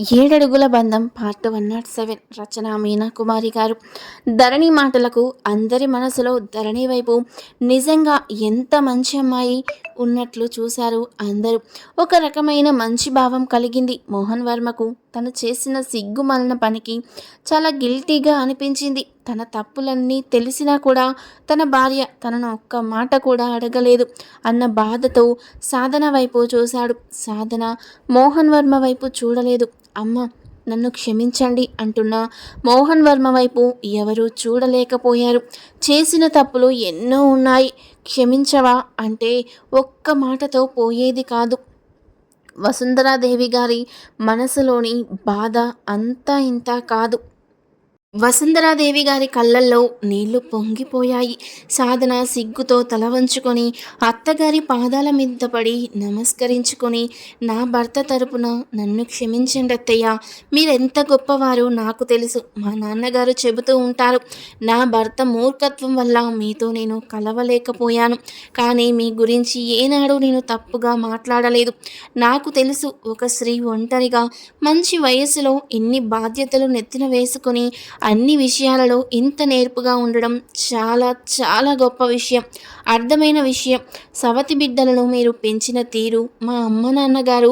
Edadugula Bandham part one nought seven. రచన మీనా కుమారి గారు. ధరణి మాటలకు అందరి మనసులో ధరణి వైపు. నిజంగా ఎంత మంచి అమ్మాయి ఉన్నట్లు చూశారు అందరూ. ఒక రకమైన మంచి భావం కలిగింది మోహన్ వర్మకు. తను చేసిన సిగ్గుమలన పనికి చాలా గిల్టీగా అనిపించింది. తన తప్పులన్నీ తెలిసినా కూడా తన భార్య తనను ఒక్క మాట కూడా అడగలేదు. అన్న బాధతో సాధన వైపు చూశాడు. సాధన మోహన్ వర్మ వైపు చూడలేదు. అమ్మ నన్ను క్షమించండి అంటున్న మోహన్ వర్మ వైపు ఎవరూ చూడలేకపోయారు. చేసిన తప్పులు ఎన్నో ఉన్నాయి. క్షమించవా అంటే ఒక్క మాటతో పోయేది కాదు. వసుంధరాదేవి గారి మనసులోని బాధ అంతా ఇంత కాదు. వసుంధరాదేవి గారి కళ్ళల్లో నీళ్ళు పొంగిపోయాయి. సాధన సిగ్గుతో తల వంచుకొని అత్తగారి పాదాల మీద పడి నమస్కరించుకొని నా భర్త తరపున నన్ను క్షమించండి అత్తయ్య. మీరెంత గొప్పవారు నాకు తెలుసు. మా నాన్నగారు చెబుతూ ఉంటారు నా భర్త మూర్ఖత్వం వల్ల మీతో నేను కలవలేకపోయాను. కానీ మీ గురించి ఏనాడు నేను తప్పుగా మాట్లాడలేదు. నాకు తెలుసు ఒక స్త్రీ ఒంటరిగా మంచి వయసులో ఎన్ని బాధ్యతలు నెత్తిన వేసుకొని అన్ని విషయాలలో ఇంత నేర్పుగా ఉండడం చాలా చాలా గొప్ప విషయం. అర్థమైన విషయం. సవతి బిడ్డలను మీరు పెంచిన తీరు మా అమ్మ నాన్నగారు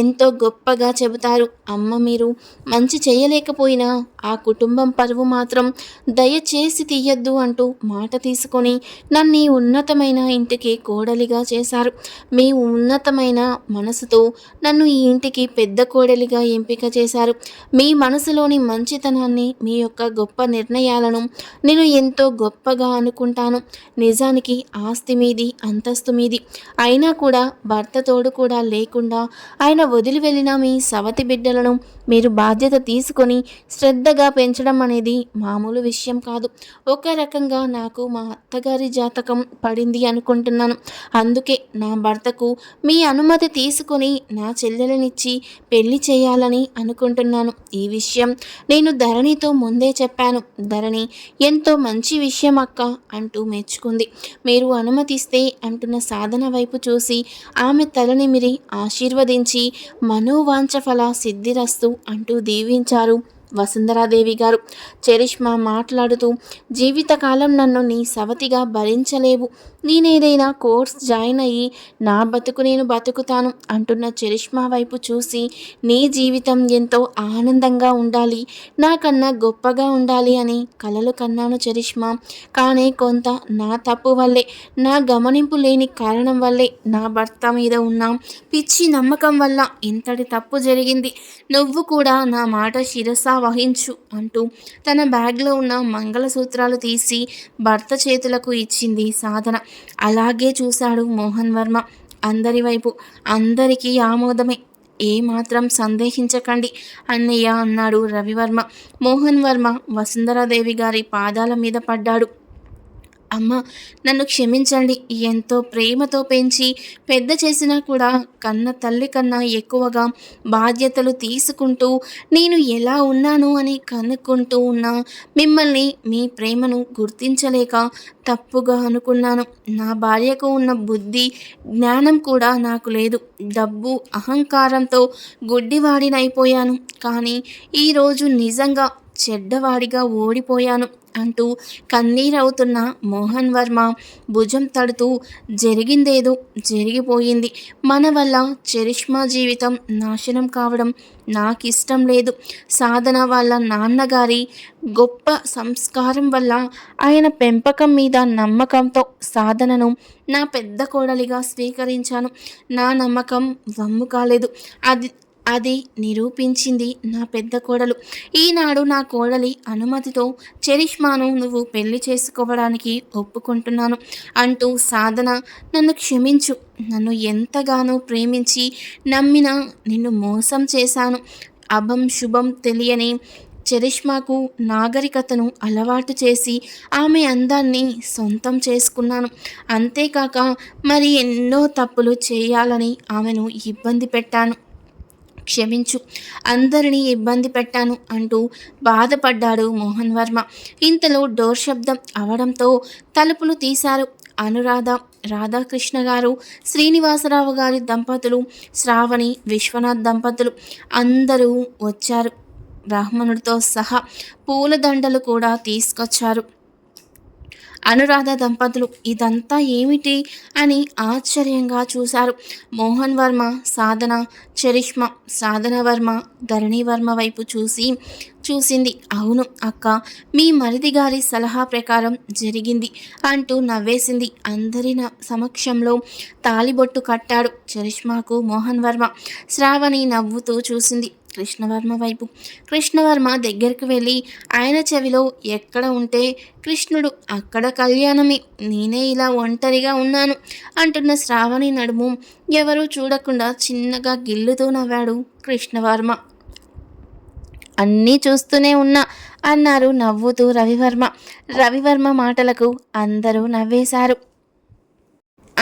ఎంతో గొప్పగా చెబుతారు. అమ్మ మీరు మంచి చేయలేకపోయినా ఆ కుటుంబం పరువు మాత్రం దయచేసి తీయద్దు అంటూ మాట తీసుకొని నన్ను ఈ ఉన్నతమైన ఇంటికి కోడలిగా చేశారు. మీ ఉన్నతమైన మనసుతో నన్ను ఈ ఇంటికి పెద్ద కోడలిగా ఎంపిక చేశారు. మీ మనసులోని మంచితనాన్ని మీ యొక్క గొప్ప నిర్ణయాలను నేను ఎంతో గొప్పగా అనుకుంటాను. నిజానికి ఆస్తి మీది అంతస్తు మీది. అయినా కూడా భర్త తోడు కూడా లేకుండా ఆయన వదిలి వెళ్ళిన మీ సవతి బిడ్డలను మీరు బాధ్యత తీసుకొని శ్రద్ధగా పెంచడం అనేది మామూలు విషయం కాదు. ఒక రకంగా నాకు మా అత్తగారి జాతకం పడింది అనుకుంటున్నాను. అందుకే నా భర్తకు మీ అనుమతి తీసుకొని నా చెల్లెలనిచ్చి పెళ్ళి చేయాలని అనుకుంటున్నాను. ఈ విషయం నేను ధరణితో ముందే చెప్పాను ధరణి ఎంతో మంచి విషయం అక్క అంటూ మెచ్చుకుంది. మీరు అనుమతిస్తే అంటున్న సాధన వైపు చూసి ఆమె తలనిమిరి ఆశీర్వదించి మనోవాంఛ ఫల సిద్ధిరస్తు అంటూ దీవించారు. వసుంధరాదేవి గారు. చరిష్మా మాట్లాడుతూ జీవితకాలం నన్ను నీ సవతిగా భరించలేవు. నేనేదైనా కోర్స్ జాయిన్ అయ్యి నా బతుకు నేను బతుకుతాను అంటున్న చరిష్మా వైపు చూసి నీ జీవితం ఎంతో ఆనందంగా ఉండాలి. నాకన్నా గొప్పగా ఉండాలి అని కలలు కన్నాను చరిష్మా. కానీ కొంత నా తప్పు వల్లే నా గమనింపు లేని కారణం వల్లే నా భర్త మీద ఉన్న పిచ్చి నమ్మకం వల్ల ఇంతటి తప్పు జరిగింది. నువ్వు కూడా నా మాట శిరసా వహించు అంటూ తన బ్యాగ్లో ఉన్న మంగళసూత్రాలు తీసి భర్త చేతులకు ఇచ్చింది సాధన. అలాగే చూశాడు మోహన్ వర్మ. అందరి వైపు అందరికీ ఆమోదమే. ఏమాత్రం సందేహించకండి అన్నయ్య అన్నాడు రవివర్మ. మోహన్ వర్మ వసుంధరాదేవి గారి పాదాల మీద పడ్డాడు. అమ్మ నన్ను క్షమించండి. ఎంతో ప్రేమతో పెంచి పెద్ద చేసినా కూడా కన్న తల్లి కన్నా ఎక్కువగా బాధ్యతలు తీసుకుంటూ నేను ఎలా ఉన్నాను అని కనుక్కుంటూ ఉన్నా మిమ్మల్ని మీ ప్రేమను గుర్తించలేక తప్పుగా అనుకున్నాను. నా భార్యకు ఉన్న బుద్ధి జ్ఞానం కూడా నాకు లేదు. డబ్బు అహంకారంతో గుడ్డివాడినైపోయాను. కానీ ఈరోజు నిజంగా చెడ్డవాడిగా ఓడిపోయాను. అంటూ కన్నీరవుతున్న మోహన్ వర్మ భుజం తడుతూ జరిగిందేదో జరిగిపోయింది. మన వల్ల చరిష్మా జీవితం నాశనం కావడం నాకు ఇష్టం లేదు. సాధన వాళ్ళ నాన్నగారి గొప్ప సంస్కారం వల్ల ఆయన పెంపకం మీద నమ్మకంతో సాధనను నా పెద్ద కోడలిగా స్వీకరించాను. నా నమ్మకం వమ్ము కాలేదు. అది అది నిరూపించింది నా పెద్ద కోడలు. ఈనాడు నా కోడలి అనుమతితో చరిష్మాను నువ్వు పెళ్ళి చేసుకోవడానికి ఒప్పుకుంటున్నాను అంటూ సాధన నన్ను క్షమించు. నన్ను ఎంతగానో ప్రేమించి నమ్మిన నిన్ను మోసం చేశాను. అభం శుభం తెలియని చరిష్మాకు నాగరికతను అలవాటు చేసి ఆమె అందాన్ని సొంతం చేసుకున్నాను. అంతేకాక మరి ఎన్నో తప్పులు చేయాలని ఆమెను ఇబ్బంది పెట్టాను. క్షమించు. అందరినీ ఇబ్బంది పెట్టాను అంటూ బాధపడ్డాడు మోహన్ వర్మ. ఇంతలో డోర్ శబ్దం అవడంతో తలుపులు తీశారు అనురాధ రాధాకృష్ణ గారు శ్రీనివాసరావు గారి దంపతులు శ్రావణి విశ్వనాథ్ దంపతులు అందరూ వచ్చారు. బ్రాహ్మణుడితో సహా పూలదండలు కూడా తీసుకొచ్చారు. అనురాధ దంపతులు ఇదంతా ఏమిటి? అని ఆశ్చర్యంగా చూశారు. మోహన్ వర్మ సాధన చరిష్మ సాధన వర్మ ధరణి వర్మ వైపు చూసి చూసింది అవును అక్క మీ మరిది గారి సలహా ప్రకారం జరిగింది అంటూ నవ్వేసింది. అందరి సమక్షంలో తాలిబొట్టు కట్టాడు చరిష్మాకు మోహన్ వర్మ. శ్రావణి నవ్వుతూ చూసింది కృష్ణవర్మ వైపు. కృష్ణవర్మ దగ్గరికి వెళ్ళి ఆయన చెవిలో ఎక్కడ ఉంటే కృష్ణుడు అక్కడ కళ్యాణమే నేనే ఇలా ఒంటరిగా ఉన్నాను అంటున్న శ్రావణి నడుము ఎవరూ చూడకుండా చిన్నగా గిల్లుతూ నవ్వాడు కృష్ణవర్మ. అన్నీ చూస్తూనే ఉన్నా అన్నారు నవ్వుతూ రవివర్మ. రవివర్మ మాటలకు అందరూ నవ్వేశారు.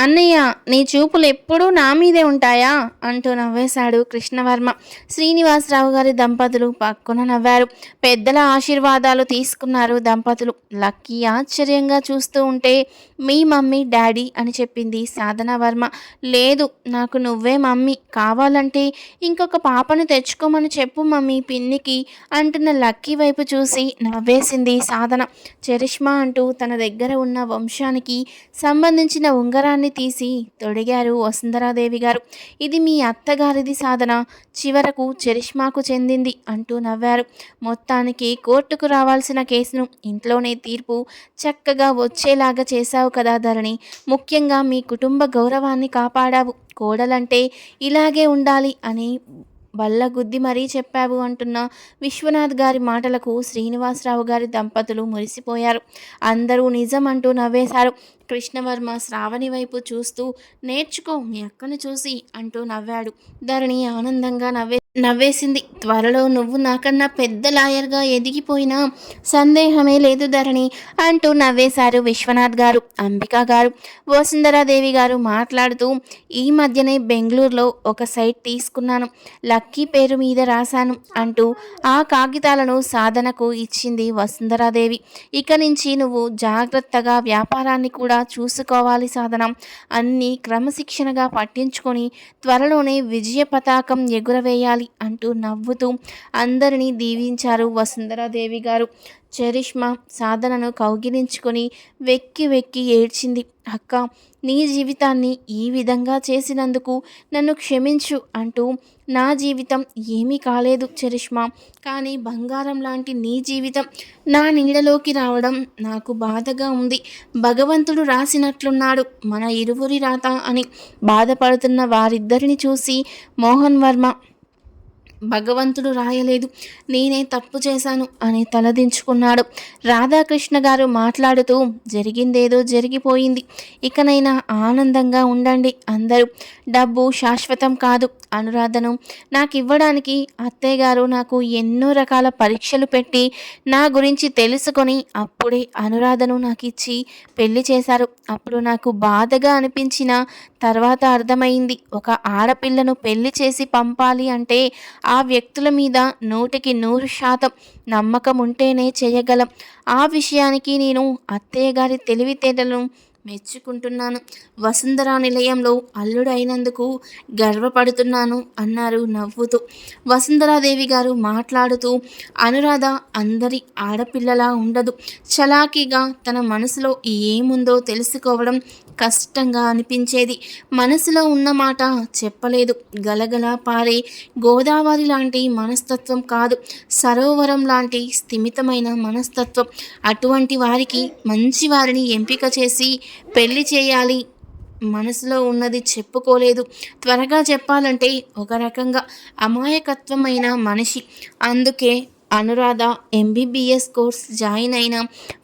అన్నయ్య నీ చూపులు ఎప్పుడూ నా మీదే ఉంటాయా? అంటూ నవ్వేశాడు కృష్ణవర్మ. శ్రీనివాసరావు గారి దంపతులు పక్కున నవ్వారు. పెద్దల ఆశీర్వాదాలు తీసుకున్నారు దంపతులు. లక్కీ ఆశ్చర్యంగా చూస్తూ ఉంటే మీ మమ్మీ డాడీ అని చెప్పింది సాధన వర్మ. లేదు నాకు నువ్వే మమ్మీ. కావాలంటే ఇంకొక పాపను తెచ్చుకోమని చెప్పు మమ్మీ పిన్నికి అంటున్న లక్కీ వైపు చూసి నవ్వేసింది సాధన. చరిష్మా అంటూ తన దగ్గర ఉన్న వంశానికి సంబంధించిన ఉంగరాన్ని తీసి తొడిగారు వసుంధరాదేవి గారు. ఇది మీ అత్తగారిది సాధన. చివరకు చరిష్మాకు చెందింది అంటూ నవ్వారు. మొత్తానికి కోర్టుకు రావాల్సిన కేసును ఇంట్లోనే తీర్పు చక్కగా వచ్చేలాగా చేశావు కదా ధరణి. ముఖ్యంగా మీ కుటుంబ గౌరవాన్ని కాపాడావు. కోడలంటే ఇలాగే ఉండాలి అని బల్ల గుద్ది మరీ చెప్పావు అంటున్న విశ్వనాథ్ గారి మాటలకు శ్రీనివాసరావు గారి దంపతులు మురిసిపోయారు. అందరూ నిజం అంటూ నవ్వేశారు. కృష్ణవర్మ శ్రావణి వైపు చూస్తూ నేర్చుకో మీ అక్కను చూసి అంటూ నవ్వాడు. ధరణి ఆనందంగా నవ్వే నవ్వేసింది. త్వరలో నువ్వు నాకన్నా పెద్ద లాయర్గా ఎదిగిపోయినా సందేహమే లేదు ధరణి అంటూ నవ్వేశారు విశ్వనాథ్ గారు అంబిక గారు వసుంధరాదేవి గారు మాట్లాడుతూ ఈ మధ్యనే బెంగళూరులో ఒక సైట్ తీసుకున్నాను లక్కీ పేరు మీద రాశాను అంటూ ఆ కాగితాలను సాధనకు ఇచ్చింది వసుంధరాదేవి. ఇక నుంచి నువ్వు జాగ్రత్తగా వ్యాపారాన్ని కూడా చూసుకోవాలి సాధన. అన్నీ క్రమశిక్షణగా పట్టించుకొని త్వరలోనే విజయ పతాకం ఎగురవేయాలి. అంటూ నవ్వుతూ అందరినీ దీవించారు వసుంధరాదేవి గారు. చరిష్మా సాధనను కౌగిలించుకొని వెక్కి వెక్కి ఏడ్చింది. అక్క నీ జీవితాన్ని ఈ విధంగా చేసినందుకు నన్ను క్షమించు అంటూ నా జీవితం ఏమీ కాలేదు చరిష్మా. కానీ బంగారం లాంటి నీ జీవితం నా నీడలోకి రావడం నాకు బాధగా ఉంది. భగవంతుడు రాసినట్లున్నాడు మన ఇరువురి రాత అని బాధపడుతున్న వారిద్దరిని చూసి మోహన్ వర్మ భగవంతుడు రాయలేదు. నేనే తప్పు చేశాను అని తలదించుకున్నాడు. రాధాకృష్ణ గారు మాట్లాడుతూ జరిగిందేదో జరిగిపోయింది. ఇకనైనా ఆనందంగా ఉండండి అందరూ. డబ్బు శాశ్వతం కాదు అనురాధను. నాకు ఇవ్వడానికి అత్తయ్య గారు నాకు ఎన్నో రకాల పరీక్షలు పెట్టి నా గురించి తెలుసుకొని అప్పుడే అనురాధను నాకు ఇచ్చి పెళ్ళి చేశారు. అప్పుడు నాకు బాధగా అనిపించిన తర్వాత అర్థమైంది. ఒక ఆడపిల్లను పెళ్ళి చేసి పంపాలి అంటే ఆ వ్యక్తుల మీద నూటికి నూరు శాతం నమ్మకం ఉంటేనే చేయగలం. ఆ విషయానికి నేను అత్తయ్య గారి తెలివితేటలను మెచ్చుకుంటున్నాను. వసుంధరా నిలయంలో అల్లుడైనందుకు గర్వపడుతున్నాను అన్నారు నవ్వుతూ. వసుంధరాదేవి గారు మాట్లాడుతూ అనురాధ అందరి ఆడపిల్లలా ఉండదు. చలాకీగా తన మనసులో ఏముందో తెలుసుకోవడం కష్టంగా అనిపించేది. మనసులో ఉన్న మాట చెప్పలేదు. గలగల పారే గోదావరి లాంటి మనస్తత్వం కాదు. సరోవరం లాంటి స్థిమితమైన మనస్తత్వం. అటువంటి వారికి మంచి వారిని ఎంపిక చేసి పెళ్ళి చేయాలి. మనసులో ఉన్నది చెప్పుకోలేదు. త్వరగా చెప్పాలంటే ఒక రకంగా అమాయకత్వమైన మనిషి. అందుకే అనురాధ ఎంబీబీఎస్ కోర్స్ జాయిన్ అయిన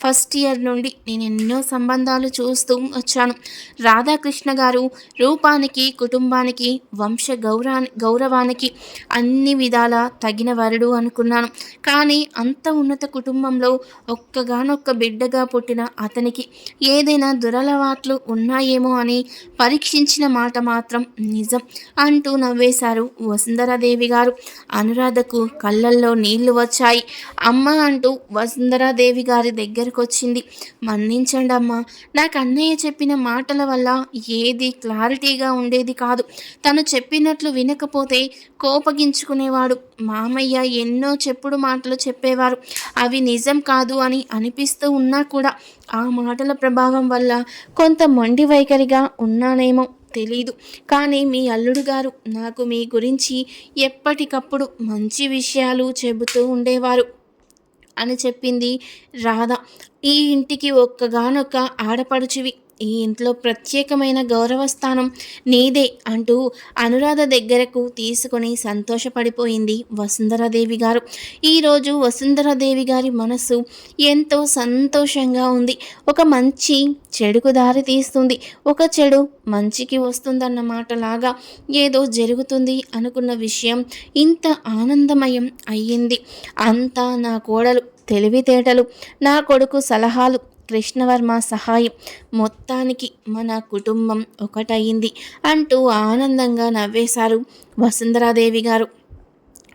ఫస్ట్ ఇయర్ నుండి నేను ఎన్నో సంబంధాలు చూస్తూ వచ్చాను. రాధాకృష్ణ గారు రూపానికి కుటుంబానికి వంశ గౌరా గౌరవానికి అన్ని విధాల తగిన వరుడు అనుకున్నాను. కానీ అంత ఉన్నత కుటుంబంలో ఒక్కగానొక్క బిడ్డగా పుట్టిన అతనికి ఏదైనా దురలవాట్లు ఉన్నాయేమో అని పరీక్షించిన మాట మాత్రం నిజం అంటూ నవ్వేశారు వసుంధరాదేవి గారు. అనురాధకు కళ్ళల్లో నీళ్ళు వచ్చి వచ్చాయి. అమ్మ అంటూ వసుంధరాదేవి గారి దగ్గరకు వచ్చింది మన్నించండి అమ్మ. నాకు అన్నయ్య చెప్పిన మాటల వల్ల ఏది క్లారిటీగా ఉండేది కాదు. తను చెప్పినట్లు వినకపోతే కోపగించుకునేవాడు. మామయ్య ఎన్నో చెప్పుడు మాటలు చెప్పేవారు. అవి నిజం కాదు అని అనిపిస్తూ ఉన్నా కూడా ఆ మాటల ప్రభావం వల్ల కొంత మొండి వైఖరిగా ఉన్నానేమో. తెలీదు. కానీ మీ అల్లుడు గారు నాకు మీ గురించి ఎప్పటికప్పుడు మంచి విషయాలు చెబుతూ ఉండేవారు అని చెప్పింది రాధ. ఈ ఇంటికి ఒక్కగానొక్క ఆడపడుచువి. ఈ ఇంట్లో ప్రత్యేకమైన గౌరవ స్థానం నీదే అంటూ అనురాధ దగ్గరకు తీసుకొని సంతోషపడిపోయింది వసుంధరాదేవి గారు. ఈరోజు వసుంధరాదేవి గారి మనసు ఎంతో సంతోషంగా ఉంది. ఒక మంచి చెడుకు దారి తీస్తుంది. ఒక చెడు మంచికి వస్తుందన్న మాటలాగా ఏదో జరుగుతుంది అనుకున్న విషయం ఇంత ఆనందమయం అయ్యింది. అంతా నా కోడలు తెలివితేటలు నా కొడుకు సలహాలు కృష్ణవర్మ సహాయం. మొత్తానికి మన కుటుంబం ఒకటయింది అంటూ ఆనందంగా నవ్వేశారు వసుంధరాదేవి గారు.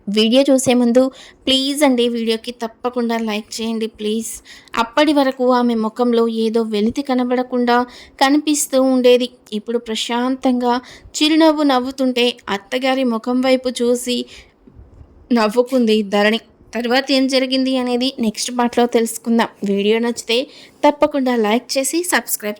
వీడియో చూసే ముందు ప్లీజ్ అండి వీడియోకి తప్పకుండా లైక్ చేయండి ప్లీజ్. అప్పటి వరకు ఆమె ముఖంలో ఏదో వెలితి కనబడకుండా కనిపిస్తూ ఉండేది. ఇప్పుడు ప్రశాంతంగా చిరునవ్వు నవ్వుతుంటే అత్తగారి ముఖం వైపు చూసి నవ్వుకుంది ధరణి. తర్వాత ఏం జరిగింది అనేది నెక్స్ట్ పార్ట్లో తెలుసుకుందాం. వీడియో నచ్చితే తప్పకుండా లైక్ చేసి సబ్స్క్రైబ్ చేయండి